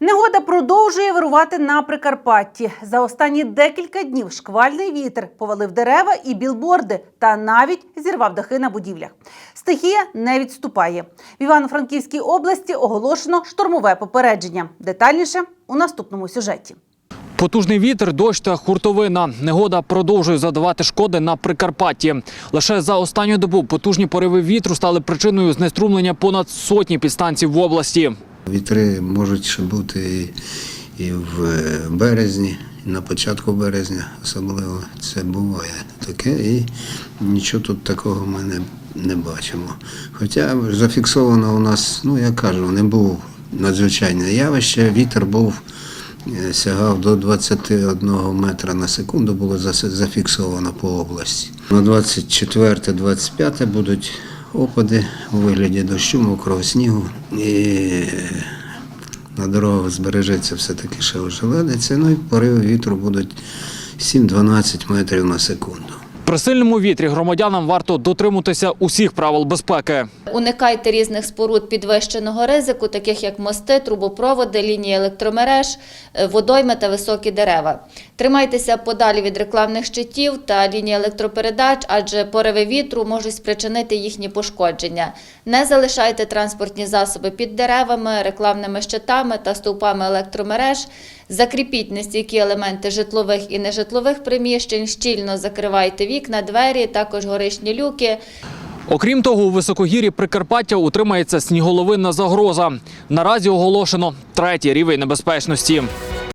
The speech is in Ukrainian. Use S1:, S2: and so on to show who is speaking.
S1: Негода продовжує вирувати на Прикарпатті. За останні декілька днів шквальний вітер повалив дерева і білборди та навіть зірвав дахи на будівлях. Стихія не відступає. В Івано-Франківській області оголошено штормове попередження. Детальніше у наступному сюжеті.
S2: Потужний вітер, дощ та хуртовина. Негода продовжує завдавати шкоди на Прикарпатті. Лише за останню добу потужні пориви вітру стали причиною знеструмлення понад сотні підстанцій в області.
S3: Вітри можуть ще бути і, в березні, і на початку березня особливо. Це буває таке, і нічого тут такого ми не, не бачимо. Хоча зафіксовано у нас, ну я кажу, не був надзвичайне явище, вітер був. е, Сягав до 21 метра на секунду, було зафіксовано по області. На 24-25 будуть опади у вигляді дощу, мокрого снігу. І на дорогах збережеться все-таки ще ожеледиця, ну і пориви вітру будуть 7-12 метрів на секунду.
S2: При сильному вітрі громадянам варто дотримуватися усіх правил безпеки.
S4: Уникайте різних споруд підвищеного ризику, таких як мости, трубопроводи, лінії електромереж, е, водойми та високі дерева. Тримайтеся подалі від рекламних щитів та ліній електропередач, адже пориви вітру можуть спричинити їхні пошкодження. Не залишайте транспортні засоби під деревами, рекламними щитами та стовпами електромереж. Закріпіть нестійкі елементи житлових і нежитлових приміщень, щільно закривайте вікна, двері, також горишні люки.
S2: Окрім того, у високогір'ї Прикарпаття утримається сніголовинна загроза. Наразі оголошено третій рівень небезпечності.